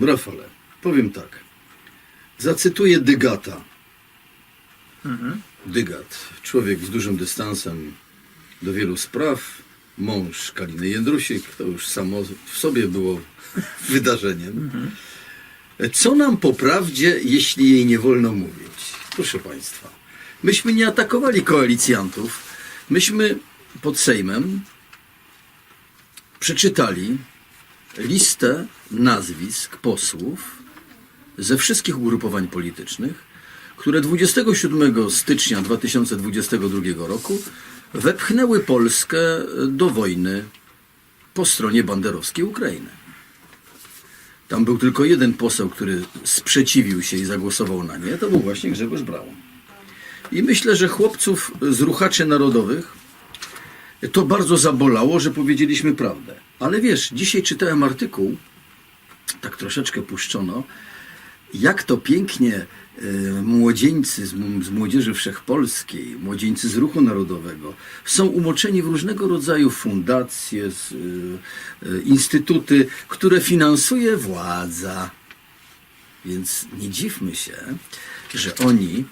Rafale, powiem tak. Zacytuję Dygata. Dygat, człowiek z dużym dystansem do wielu spraw, mąż Kaliny Jędrusik, to już samo w sobie było wydarzeniem. Co nam po prawdzie, jeśli jej nie wolno mówić? Proszę Państwa, myśmy nie atakowali koalicjantów, myśmy pod Sejmem przeczytali listę nazwisk posłów ze wszystkich ugrupowań politycznych, które 27 stycznia 2022 roku wepchnęły Polskę do wojny po stronie banderowskiej Ukrainy. Tam był tylko jeden poseł, który sprzeciwił się i zagłosował na nie, to był właśnie Grzegorz Braun. I myślę, że chłopców z ruchaczy narodowych to bardzo zabolało, że powiedzieliśmy prawdę. Ale wiesz, dzisiaj czytałem artykuł, tak troszeczkę puszczono, jak to pięknie e, młodzieńcy z, Młodzieży Wszechpolskiej, młodzieńcy z Ruchu Narodowego są umoczeni w różnego rodzaju fundacje, e, e, instytuty, które finansuje władza. Więc nie dziwmy się, że oni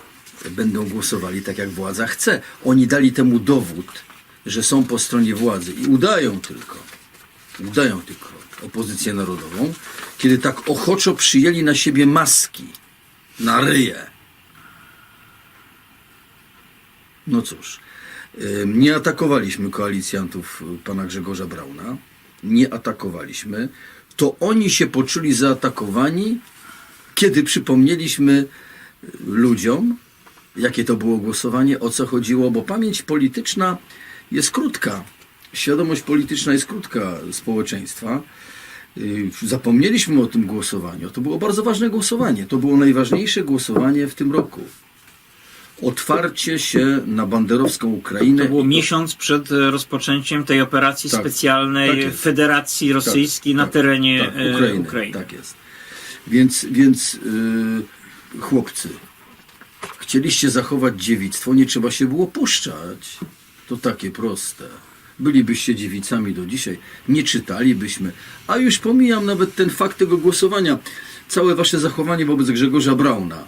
będą głosowali tak, jak władza chce. Oni dali temu dowód, że są po stronie władzy i udają tylko, udają tylko opozycję narodową, kiedy tak ochoczo przyjęli na siebie maski, na ryje. No cóż, nie atakowaliśmy koalicjantów pana Grzegorza Brauna, nie atakowaliśmy. To oni się poczuli zaatakowani, kiedy przypomnieliśmy ludziom, jakie to było głosowanie, o co chodziło, bo pamięć polityczna jest krótka. Świadomość polityczna jest krótka społeczeństwa. Y, Zapomnieliśmy o tym głosowaniu. To było bardzo ważne głosowanie. To było najważniejsze głosowanie w tym roku. Otwarcie się na banderowską Ukrainę. To było miesiąc przed e, rozpoczęciem tej operacji Tak, specjalnej tak. Federacji Rosyjskiej na tak, terenie tak, e, Ukrainy. Ukrainy. Tak jest. Więc, więc yy, chłopcy, chcieliście zachować dziewictwo, nie trzeba się było puszczać. To takie proste. Bylibyście dziewicami do dzisiaj, nie czytalibyśmy. A już pomijam nawet ten fakt tego głosowania. Całe wasze zachowanie wobec Grzegorza Brauna,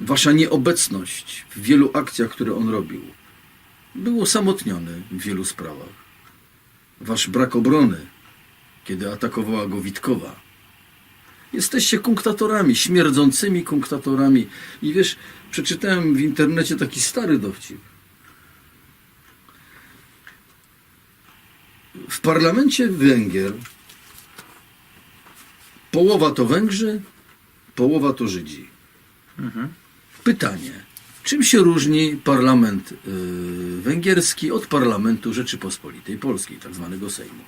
wasza nieobecność w wielu akcjach, które on robił, był osamotniony w wielu sprawach. Wasz brak obrony, kiedy atakowała go Witkowa. Jesteście kunktatorami, śmierdzącymi kunktatorami. I wiesz, przeczytałem w internecie taki stary dowcip. Parlamencie Węgier połowa to Węgrzy, połowa to Żydzi. Pytanie. Czym się różni parlament y, węgierski od parlamentu Rzeczypospolitej Polskiej, tak zwanego Sejmu?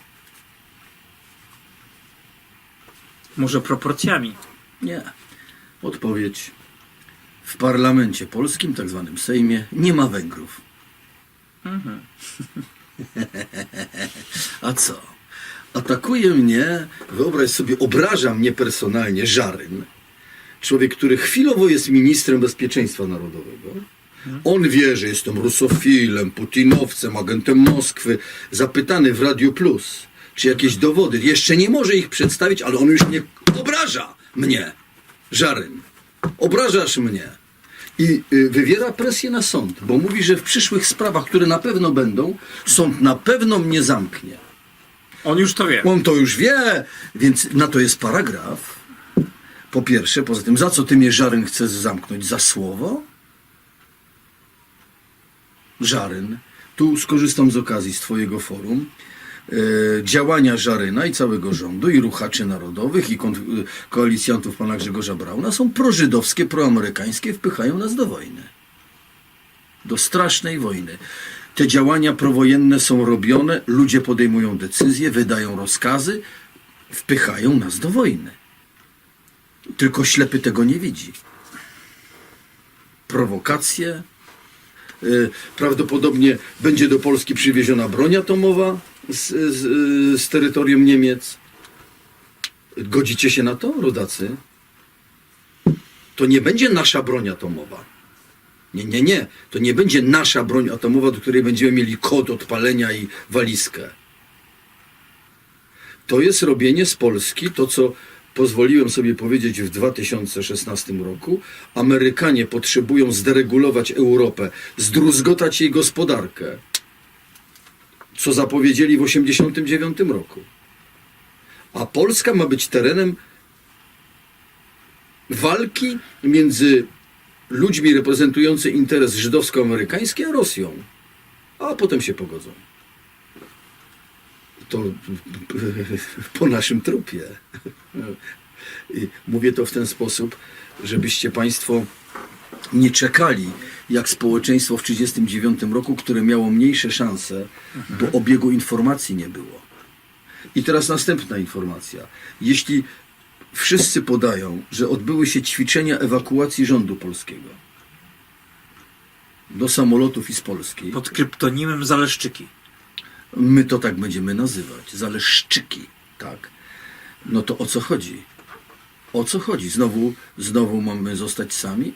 Może proporcjami. Nie. Odpowiedź. W parlamencie polskim, tak zwanym Sejmie, nie ma Węgrów. A co? Atakuje mnie, wyobraź sobie, obraża mnie personalnie Żaryn. Człowiek, który chwilowo jest ministrem bezpieczeństwa narodowego. On wie, że jestem rusofilem, putinowcem, agentem Moskwy. Zapytany w Radiu Plus, czy jakieś dowody. Jeszcze nie może ich przedstawić, ale on już nie obraża mnie. Żaryn. Obrażasz mnie. I y, wywiera presję na sąd, bo mówi, że w przyszłych sprawach, które na pewno będą, sąd na pewno mnie zamknie. On już to wie. On to już wie, więc na to jest paragraf. Po pierwsze, poza tym, za co ty mnie Żaryn chcesz zamknąć? Za słowo? Żaryn, tu skorzystam z okazji z twojego forum. E, działania Żaryna i całego rządu i ruchaczy narodowych i koalicjantów pana Grzegorza Brauna są prożydowskie, proamerykańskie, wpychają nas do wojny. Do strasznej wojny. Te działania prowojenne są robione, ludzie podejmują decyzje, wydają rozkazy, wpychają nas do wojny. Tylko ślepy tego nie widzi. Prowokacje. y, Prawdopodobnie będzie do Polski przywieziona broń atomowa z, z, z terytorium Niemiec. Godzicie się na to, rodacy? To nie będzie nasza broń atomowa. Nie, nie, nie. To nie będzie nasza broń atomowa, do której będziemy mieli kod odpalenia i walizkę. To jest robienie z Polski to, co pozwoliłem sobie powiedzieć w 2016 roku, Amerykanie potrzebują zderegulować Europę, zdruzgotać jej gospodarkę, co zapowiedzieli w 1989 roku. A Polska ma być terenem walki między ludźmi reprezentującymi interes żydowsko-amerykański a Rosją. A potem się pogodzą. To po naszym trupie. I mówię to w ten sposób, żebyście Państwo nie czekali jak społeczeństwo w 1939 roku, które miało mniejsze szanse, bo obiegu informacji nie było. I teraz następna informacja. Jeśli wszyscy podają, że odbyły się ćwiczenia ewakuacji rządu polskiego do samolotów i z Polski, Pod kryptonimem Zaleszczyki. my to tak będziemy nazywać, zaleszczyki, tak. No to o co chodzi? O co chodzi? Znowu, znowu mamy zostać sami?